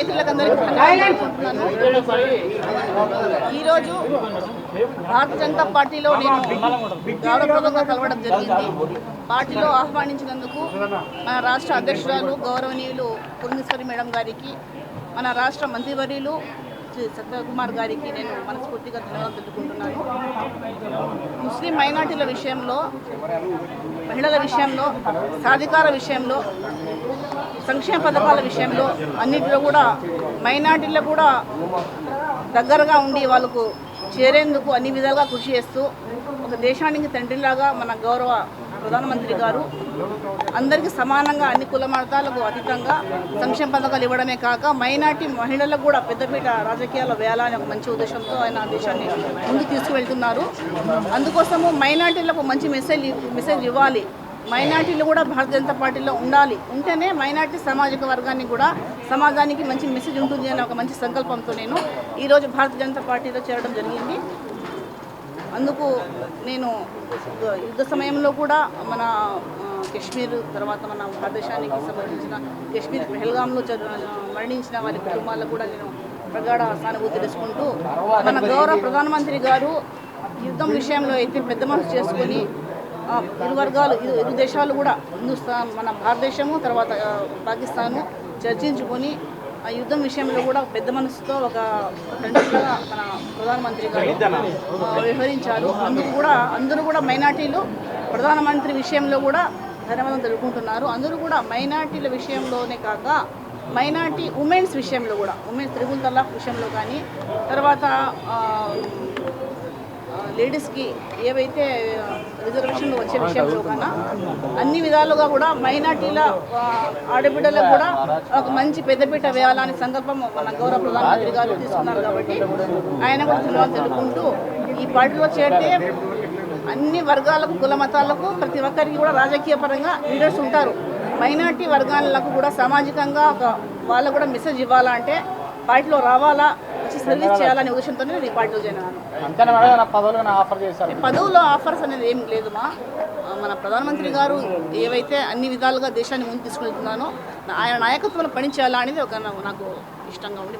మిత్రులకందరికీ అనుకుంటున్నాను ఈరోజు భారత జనతా పార్టీలో నేను గౌరవపూర్వకంగా కలవడం జరిగింది. పార్టీలో ఆహ్వానించినందుకు మన రాష్ట్ర అధ్యక్షురాలు గౌరవనీయులు పురంధేశ్వరి మేడం గారికి మన రాష్ట్ర మంత్రివర్యులు శ్రీ సత్యకుమార్ గారికి నేను మనస్ఫూర్తిగా ధన్యవాదాలు తెలుపుకుంటున్నాను. ముస్లిం మైనార్టీల విషయంలో మహిళల విషయంలో సాధికార విషయంలో సంక్షేమ పథకాల విషయంలో అన్నింటిలో కూడా మైనార్టీలో కూడా దగ్గరగా ఉండి వాళ్ళకు చేరేందుకు అన్ని విధాలుగా కృషి చేస్తూ ఒక దేశానికి తండ్రిలాగా మన గౌరవ ప్రధానమంత్రి గారు. అందరికీ సమానంగా అన్ని కుల మతాలకు అతీతంగా సంక్షేమ పథకాలు ఇవ్వడమే కాక మైనార్టీ మహిళలకు కూడా పెద్దపీట రాజకీయాల్లో వేయాలని ఒక మంచి ఉద్దేశంతో ఆయన దేశాన్ని ముందుకు తీసుకువెళ్తున్నారు. అందుకోసము మైనార్టీలకు మంచి మెసేజ్ మెసేజ్ ఇవ్వాలి. మైనార్టీలు కూడా భారతీయ జనతా పార్టీలో ఉండాలి. ఉంటేనే మైనార్టీ సామాజిక వర్గాన్ని కూడా సమాజానికి మంచి మెసేజ్ ఉంటుంది అనే ఒక మంచి సంకల్పంతో నేను ఈరోజు భారతీయ జనతా పార్టీలో చేరడం జరిగింది. అందుకు నేను యుద్ధ సమయంలో కూడా మన కశ్మీర్ తర్వాత మన భారతదేశానికి సంబంధించిన కశ్మీర్ పెహల్గాంలో మరణించిన వారి కుటుంబాలకు కూడా నేను ప్రగాఢ సానుభూతి తెలుసుకుంటూ మన గౌరవ ప్రధానమంత్రి గారు యుద్ధం విషయంలో అయితే పెద్ద మనసు చేసుకొని ఇరు వర్గాలు ఇరు దేశాలు కూడా హిందుస్థాన్ మన భారతదేశము తర్వాత పాకిస్తాను చర్చించుకొని ఆ యుద్ధం విషయంలో కూడా పెద్ద మనసుతో ఒక ఫ్రెండ్గా మన ప్రధానమంత్రి గారు వ్యవహరించారు. అందుకు కూడా అందరూ కూడా మైనార్టీలు ప్రధానమంత్రి విషయంలో కూడా ధన్యవాదం తెలుపుకుంటున్నారు. అందరూ కూడా మైనార్టీల విషయంలోనే కాక మైనార్టీ ఉమెన్స్ విషయంలో కూడా ఉమెన్స్ త్రిగుల్ తలాక్ విషయంలో కానీ తర్వాత లేడీస్కి ఏవైతే రిజర్వేషన్లు వచ్చే విషయంలో కన్నా అన్ని విధాలుగా కూడా మైనార్టీల ఆడబిడ్డలకు కూడా ఒక మంచి పెద్దపీట వేయాలనే సంకల్పం మన గౌరవ ప్రధానమంత్రి గారు తీసుకున్నారు కాబట్టి ఆయన కూడా ధన్యవాదాలు తెలుపుకుంటూ ఈ పార్టీలో చేరితే అన్ని వర్గాలకు కుల మతాలకు ప్రతి ఒక్కరికి కూడా రాజకీయ పరంగా లీడర్స్ ఉంటారు. మైనార్టీ వర్గాలకు కూడా సామాజికంగా ఒక వాళ్ళకు కూడా మెసేజ్ ఇవ్వాలంటే పార్టీలో రావాలా? సర్వీస్ చేయాలనే ఉద్దేశంతో నేను పార్టీలో పదవులు నా ఆఫర్ చేశారు? పదవులో ఆఫర్స్ అనేది ఏం లేదు మా. మన ప్రధానమంత్రి గారు ఏవైతే అన్ని విధాలుగా దేశాన్ని ముందు తీసుకెళ్తున్నానో ఆయన నాయకత్వంలో పనిచేయాలా అనేది ఒక నాకు ఇష్టంగా ఉండి